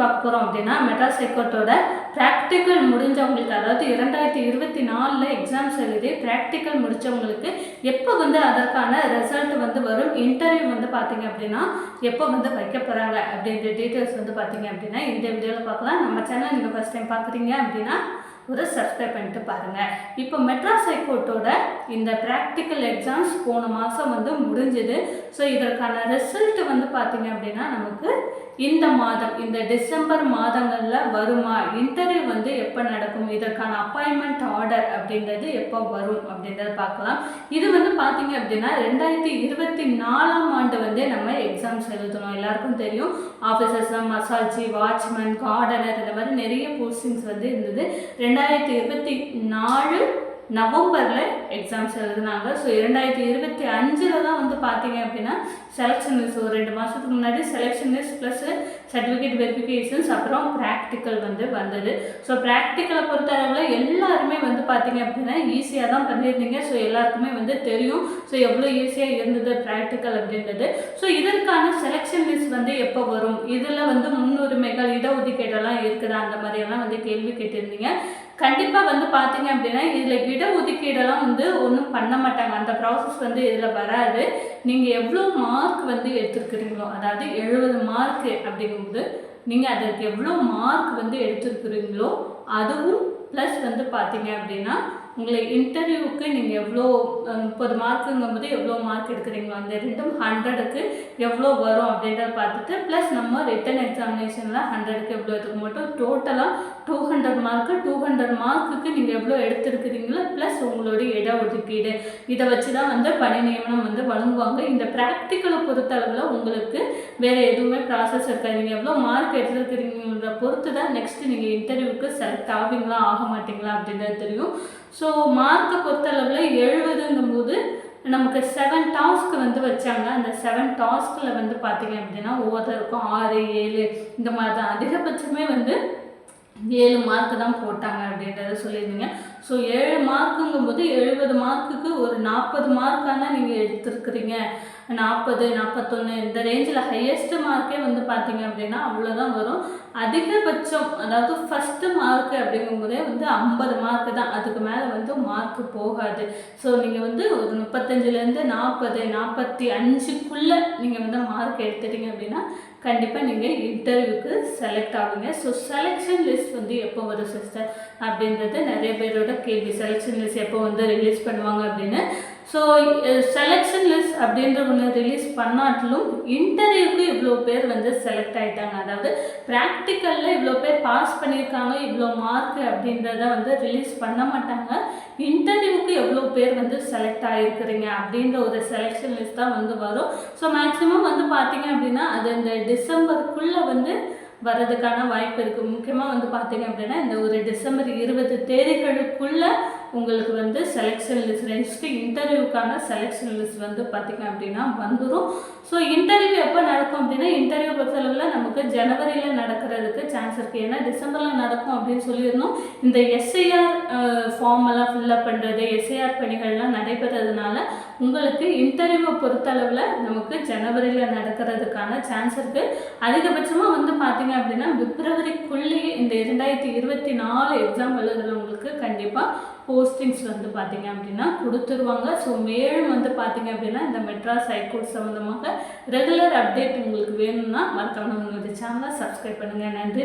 பார்க்க போகிறோம் அப்படின்னா மெட்ராஸ் ஹைகோர்ட்டோட ப்ராக்டிக்கல் முடிஞ்சவங்களுக்கு அதாவது இரண்டாயிரத்தி இருபத்தி நாலில் எக்ஸாம்ஸ் எழுதி ப்ராக்டிக்கல் முடித்தவங்களுக்கு எப்போ வந்து அதற்கான ரிசல்ட் வந்து வரும்? இன்டர்வியூ வந்து பார்த்தீங்க அப்படின்னா எப்போ வந்து வைக்க போகிறாங்க அப்படின்ற டீட்டெயில்ஸ் வந்து பார்த்தீங்க அப்படின்னா இந்த வீடியோவில் பார்க்கலாம். நம்ம சேனல் நீங்கள் ஃபஸ்ட் டைம் பார்க்குறீங்க அப்படின்னா ஒரு சப்ஸ்கிரைப் பண்ணிட்டு பாருங்கள் இப்போ மெட்ராஸ் ஹைகோர்ட்டோட இந்த ப்ராக்டிக்கல் எக்ஸாம்ஸ் போன மாதம் வந்து முடிஞ்சுது. ஸோ இதற்கான ரிசல்ட் வந்து பார்த்தீங்க அப்படின்னா நமக்கு இந்த மாதம் இந்த டிசம்பர் மாதங்களில் வருமா? இன்டர்வியூ வந்து எப்போ நடக்கும்? இதற்கான அப்பாயின்மெண்ட் ஆர்டர் அப்படின்றது எப்போ வரும் அப்படின்றத பார்க்கலாம். இது வந்து பார்த்தீங்க அப்படின்னா ரெண்டாயிரத்தி இருபத்தி நாலாம் ஆண்டு வந்து நம்ம எக்ஸாம்ஸ் எழுதணும். எல்லாருக்கும் தெரியும். ஆஃபீஸர்ஸ் மசாஜி வாட்ச்மேன் கார்டனர் இந்த மாதிரி நிறைய போஸ்டிங்ஸ் வந்து இருந்தது. ரெண்டாயிரத்தி ரெண்டாயிரத்தி இருபத்தி நாலு நவம்பரில் எக்ஸாம்ஸ் எழுதுனாங்க. ஸோ இரண்டாயிரத்தி இருபத்தி அஞ்சில் தான் வந்து பார்த்தீங்க அப்படின்னா செலெக்ஷன் லிஸ்ட் ஒரு ரெண்டு மாதத்துக்கு முன்னாடி selection list plus certificate verifications அப்புறம் ப்ராக்டிக்கல் வந்து வந்தது. ஸோ ப்ராக்டிக்கலை பொறுத்தளவில் எல்லாருமே வந்து பார்த்தீங்க அப்படின்னா ஈஸியாக தான் பண்ணியிருந்தீங்க. ஸோ எல்லாருக்குமே வந்து தெரியும். ஸோ எவ்வளோ ஈஸியாக இருந்தது ப்ராக்டிக்கல் அப்படின்றது. ஸோ இதற்கான செலெக்ஷன் லிஸ்ட் வந்து எப்போ வரும்? இதில் வந்து முன்னுரிமைகள் இடஒதுக்கீடெல்லாம் இருக்குதா? அந்த மாதிரியெல்லாம் வந்து கேள்வி கேட்டிருந்தீங்க. கண்டிப்பாக வந்து பார்த்தீங்க அப்படின்னா இதில் இட ஒதுக்கீடெல்லாம் வந்து ஒன்றும் பண்ண மாட்டாங்க. அந்த ப்ராசஸ் வந்து இதில் வராது. நீங்கள் எவ்வளோ மார்க் வந்து எடுத்துருக்குறீங்களோ அதாவது எழுபது மார்க்கு அப்படிங்கும்போது நீங்கள் அதற்கு எவ்வளோ மார்க் வந்து எடுத்துருக்குறீங்களோ அதுவும் ப்ளஸ் வந்து பார்த்தீங்க அப்படின்னா உங்களை இன்டர்வியூவுக்கு நீங்கள் எவ்வளோ முப்பது மார்க்குங்கும்போது எவ்வளோ மார்க் எடுக்கிறீங்களோ அந்த ரெண்டும் ஹண்ட்ரடுக்கு எவ்வளோ வரும் அப்படின்றத பார்த்துட்டு ப்ளஸ் நம்ம ரிட்டன் எக்ஸாமினேஷனில் ஹண்ட்ரடுக்கு எவ்வளோ எடுக்க மாட்டோம் டோட்டலாக two hundred mark two hundred மார்க்குக்கு நீங்கள் எவ்வளோ எடுத்துருக்கிறீங்களோ ப்ளஸ் உங்களுடைய இட ஒதுக்கீடு இதை வச்சு தான் வந்து பணி நியமனம் வந்து வழங்குவாங்க. இந்த ப்ராக்டிக்கலை பொறுத்தளவில் உங்களுக்கு வேறு எதுவுமே ப்ராசஸ் இருக்காது. நீங்கள் எவ்வளோ மார்க் எடுத்துருக்கிறீங்கன்ற பொறுத்து தான் நெக்ஸ்ட்டு நீங்கள் இன்டர்வியூக்கு செலக்ட் ஆவீங்களா ஆக மாட்டீங்களா அப்படின்றது தெரியும். ஸோ மார்க்கை பொறுத்தளவில் எழுபதுங்கும்போது நமக்கு செவன் டாஸ்க் வந்து வச்சாங்க. அந்த செவன் டாஸ்கில் வந்து பார்த்தீங்க அப்படின்னா ஒவ்வொருத்தருக்கும் ஆறு ஏழு இந்த மாதிரி தான் அதிகபட்சமே வந்து ஏழு மார்க்கு தான் போட்டாங்க அப்படின்றத சொல்லியிருந்தீங்க. ஸோ ஏழு மார்க்குங்கும்போது எழுபது மார்க்குக்கு ஒரு நாற்பது மார்க்கான நீங்கள் எடுத்துருக்குறீங்க. நாற்பது நாற்பத்தொன்று இந்த ரேஞ்சில் ஹையஸ்ட் மார்க்கே வந்து பார்த்தீங்க அப்படின்னா அவ்வளோதான் வரும். அதிகபட்சம் அதாவது ஃபஸ்ட்டு மார்க்கு அப்படிங்கும்போதே வந்து ஐம்பது மார்க்கு தான். அதுக்கு மேலே வந்து மார்க்கு போகாது. ஸோ நீங்கள் வந்து ஒரு முப்பத்தஞ்சுலேருந்து நாற்பது நாற்பத்தி அஞ்சுக்குள்ளே நீங்கள் வந்து மார்க் எடுத்துட்டீங்க அப்படின்னா கண்டிப்பாக நீங்கள் இன்டர்வியூக்கு செலக்ட் ஆகுங்க. ஸோ செலெக்ஷன் லிஸ்ட் வந்து எப்போ வரும் சிஸ்டர் அப்படின்றது நிறைய பேரோட கேள்வி செலெக்ஷன் லிஸ்ட் எப்போ வந்து ரிலீஸ் பண்ணுவாங்க அப்படின்னு. ஸோ செலெக்ஷன் லிஸ்ட் அப்படின்ற ஒன்று ரிலீஸ் பண்ணாட்டிலும் இன்டர்வியூக்கு இவ்வளோ பேர் வந்து செலக்ட் ஆகிட்டாங்க அதாவது ப்ராக்டிக்கலில் இவ்வளோ பேர் பாஸ் பண்ணியிருக்காங்க இவ்வளோ மார்க் அப்படின்றத வந்து ரிலீஸ் பண்ண மாட்டாங்க. இன்டர்வியூக்கு எவ்வளோ பேர் வந்து செலக்ட் ஆகிருக்கிறீங்க அப்படின்ற ஒரு செலெக்ஷன் லிஸ்ட் தான் வந்து வரும். ஸோ மேக்ஸிமம் வந்து பார்த்தீங்க அப்படின்னா அது இந்த டிசம்பருக்குள்ளே வந்து வர்றதுக்கான வாய்ப்பு இருக்குது முக்கியமாக வந்து பார்த்தீங்க அப்படின்னா இந்த ஒரு டிசம்பர் இருபது தேதிகளுக்குள்ளே உங்களுக்கு வந்து செலெக்ஷன் லிஸ்ட் நெக்ஸ்ட்டு இன்டர்வியூக்கான செலெக்ஷன் லிஸ்ட் வந்து பார்த்திங்க அப்படின்னா வந்துடும் ஸோ இன்டர்வியூ எப்போ நடக்கும் அப்படின்னா இன்டர்வியூ பொறுத்தளவில் நமக்கு ஜனவரியில் நடக்கிறதுக்கு சான்ஸ் இருக்குது ஏன்னா டிசம்பரில் நடக்கும் அப்படின்னு சொல்லியிருந்தோம். இந்த எஸ்ஐஆர் ஃபார்ம் எல்லாம் ஃபில்லப் பண்ணுறது எஸ்ஐஆர் பணிகள்லாம் நடைபெறதுனால உங்களுக்கு இன்டர்வியூவை பொறுத்தளவில் நமக்கு ஜனவரியில் நடக்கிறதுக்கான சான்ஸ் இருக்குது அதிகபட்சமாக வந்து பார்த்திங்க அப்படின்னா பிப்ரவரிக்குள்ளேயே இந்த இரண்டாயிரத்தி இருபத்தி நாலு எக்ஸாம் எழுதுகிறவங்களுக்கு கண்டிப்பாக போஸ்டிங்ஸ் வந்து பார்த்தீங்க அப்படின்னா கொடுத்துருவாங்க. ஸோ மேலும் வந்து பார்த்தீங்க அப்படின்னா இந்த மெட்ராஸ் ஹைகோர்ட் சம்மந்தமாக ரெகுலர் அப்டேட் உங்களுக்கு வேணும்னா மற்றவங்க உங்களுடைய சேனலை சப்ஸ்கிரைப் பண்ணுங்கள் நன்றி.